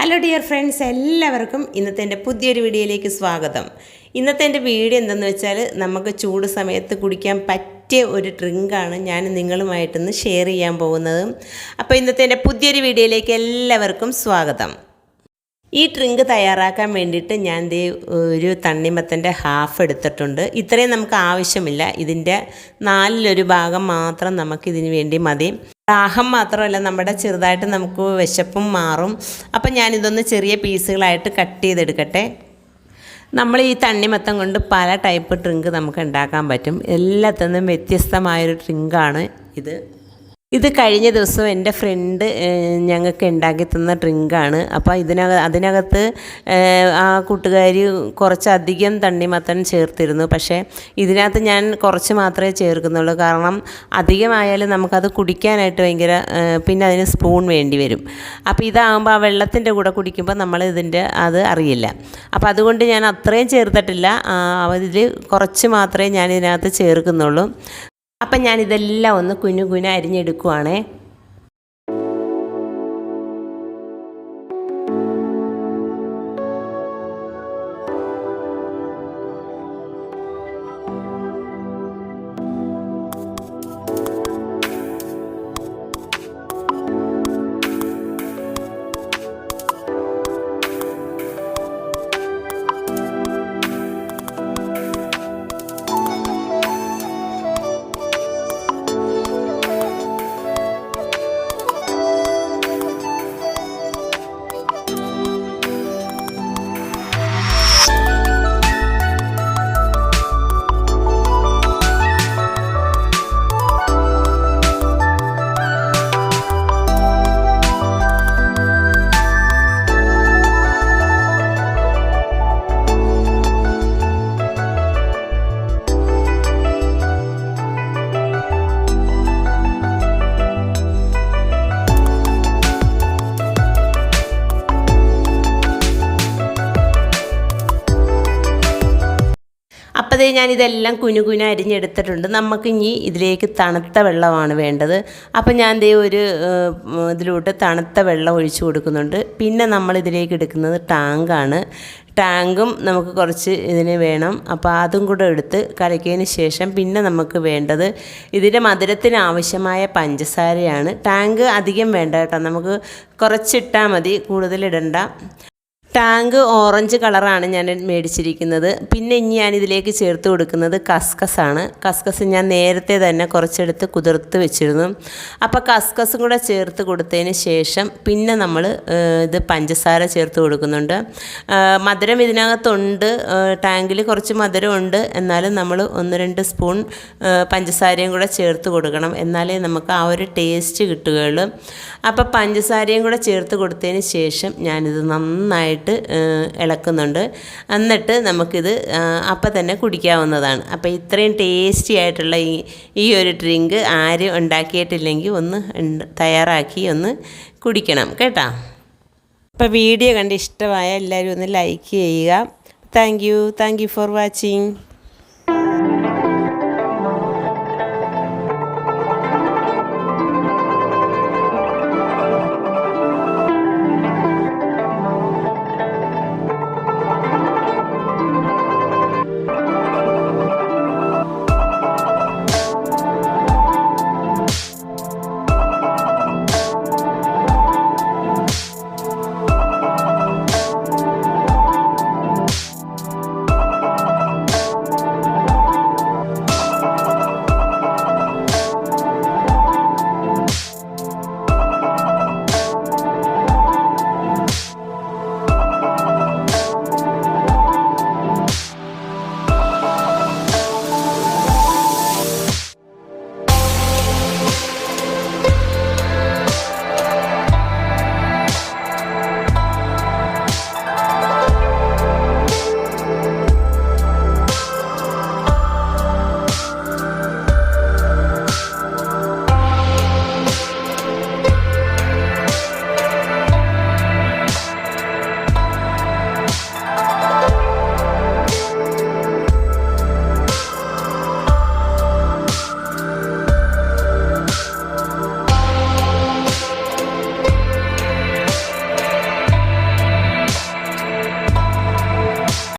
Hello dear friends എല്ലാവർക്കും ഇന്നത്തെ എന്റെ പുതിയൊരു വീഡിയോയിലേക്ക് സ്വാഗതം. ഇന്നത്തെ എന്റെ വീഡിയോ എന്തെന്ന് വെച്ചാൽ നമുക്ക് ചൂട് സമയത്ത് കുടിക്കാൻ പറ്റിയ ഒരു ഡ്രിങ്കാണ് ഞാൻ നിങ്ങളുമായിട്ടൊന്ന് ഷെയർ ചെയ്യാൻ പോകുന്നത്. അപ്പോൾ ഇന്നത്തെ എന്റെ പുതിയൊരു വീഡിയോയിലേക്ക് എല്ലാവർക്കും സ്വാഗതം. ഈ ഡ്രിങ്ക് തയ്യാറാക്കാൻ വേണ്ടിയിട്ട് ഞാൻ ദേ ഒരു തണ്ണിമത്തന്റെ ഹാഫ് എടുത്തിട്ടുണ്ട്. ഇത്രയും നമുക്ക് ആവശ്യമില്ല. ഇതിന്റെ നാലിലൊരു ഭാഗം മാത്രം നമുക്കിതിന് വേണ്ടി മതി. ദാഹം മാത്രമല്ല നമ്മുടെ ചെറുതായിട്ട് നമുക്ക് വിശപ്പും മാറും. അപ്പം ഞാനിതൊന്ന് ചെറിയ പീസുകളായിട്ട് കട്ട് ചെയ്തെടുക്കട്ടെ. നമ്മൾ ഈ തണ്ണിമത്തം കൊണ്ട് പല ടൈപ്പ് ഡ്രിങ്ക് നമുക്ക് ഉണ്ടാക്കാൻ പറ്റും. എല്ലാത്തിനും വ്യത്യസ്തമായൊരു ഡ്രിങ്കാണ് ഇത്. ഇത് കഴിഞ്ഞ ദിവസം എന്റെ ഫ്രണ്ട് ഞങ്ങൾക്ക് ഉണ്ടാക്കി തന്ന ഡ്രിങ്കാണ് അപ്പോൾ ഇതിനക അതിനകത്ത് ആ കൂട്ടുകാരി കുറച്ചധികം തണ്ണിമത്തൻ ചേർത്തിരുന്നു. പക്ഷേ ഇതിനകത്ത് ഞാൻ കുറച്ച് മാത്രമേ ചേർക്കുന്നുള്ളൂ. കാരണം അധികമായാലും നമുക്കത് കുടിക്കാനായിട്ട് ഭയങ്കര പിന്നെ അതിന് സ്പൂൺ വേണ്ടി വരും. അപ്പോൾ ഇതാകുമ്പോൾ ആ വെള്ളത്തിന്റെ കൂടെ കുടിക്കുമ്പോൾ നമ്മൾ ഇതിന്റെ അത് അറിയില്ല. അപ്പോൾ അതുകൊണ്ട് ഞാൻ അത്രയും ചേർത്തിട്ടില്ല. അതിൽ കുറച്ച് മാത്രമേ ഞാൻ ഇതിനകത്ത് ചേർക്കുന്നുള്ളൂ. അപ്പം ഞാനിതെല്ലാം ഒന്ന് കുഞ്ഞു അരിഞ്ഞെടുക്കുവാണേ. അപ്പോഴേ ഞാനിതെല്ലാം കുനു കുഞ്ഞു അരിഞ്ഞെടുത്തിട്ടുണ്ട്. നമുക്ക് ഇനി ഇതിലേക്ക് തണുത്ത വെള്ളമാണ് വേണ്ടത്. അപ്പോൾ ഞാൻ ദേ ഒരു ഇതിലോട്ട് തണുത്ത വെള്ളം ഒഴിച്ചു കൊടുക്കുന്നുണ്ട്. പിന്നെ നമ്മൾ ഇതിലേക്ക് എടുക്കുന്നത് ടാങ്കാണ്. ടാങ്കും നമുക്ക് കുറച്ച് ഇതിന് വേണം. അപ്പോൾ അതും കൂടെ എടുത്ത് കലക്കിയതിന് ശേഷം പിന്നെ നമുക്ക് വേണ്ടത് ഇതിന്റെ മധുരത്തിന് ആവശ്യമായ പഞ്ചസാരയാണ്. ടാങ്ക് അധികം വേണ്ട കേട്ടോ. നമുക്ക് കുറച്ചിട്ടാൽ മതി കൂടുതലിടണ്ട. ടാങ്ക് ഓറഞ്ച് കളറാണ് ഞാൻ മേടിച്ചിരിക്കുന്നത്. പിന്നെ ഇനി ഞാൻ ഇതിലേക്ക് ചേർത്ത് കൊടുക്കുന്നത് കസ്കസാണ്. കസ്കസ് ഞാൻ നേരത്തെ തന്നെ കുറച്ചെടുത്ത് കുതിർത്ത് വെച്ചിരുന്നു. അപ്പോൾ കസ്കസും കൂടെ ചേർത്ത് കൊടുത്തതിന് ശേഷം പിന്നെ നമ്മൾ ഇത് പഞ്ചസാര ചേർത്ത് കൊടുക്കുന്നുണ്ട്. മധുരം ഇതിനകത്തുണ്ട്. ടാങ്കിൽ കുറച്ച് മധുരമുണ്ട്. എന്നാലും നമ്മൾ ഒന്ന് രണ്ട് സ്പൂൺ പഞ്ചസാരയും കൂടെ ചേർത്ത് കൊടുക്കണം. എന്നാലേ നമുക്ക് ആ ഒരു ടേസ്റ്റ് കിട്ടുകയുള്ളൂ. അപ്പോൾ പഞ്ചസാരയും കൂടെ ചേർത്ത് കൊടുത്തതിന് ശേഷം ഞാനിത് നന്നായിട്ട് ഏഹ്, ഇളക്കുന്നുണ്ട്. എന്നിട്ട് നമുക്കിത് അപ്പം തന്നെ കുടിക്കാവുന്നതാണ്. അപ്പോൾ ഇത്രയും ടേസ്റ്റി ആയിട്ടുള്ള ഈ ഈ ഒരു ഡ്രിങ്ക് ആരും ഉണ്ടാക്കിയിട്ടില്ലെങ്കിൽ ഒന്ന് തയ്യാറാക്കി ഒന്ന് കുടിക്കണം. കേട്ടോ? അപ്പോൾ വീഡിയോ കണ്ട് ഇഷ്ടമായ എല്ലാവരും ഒന്ന് ലൈക്ക് ചെയ്യുക. Thank you. Thank you for watching.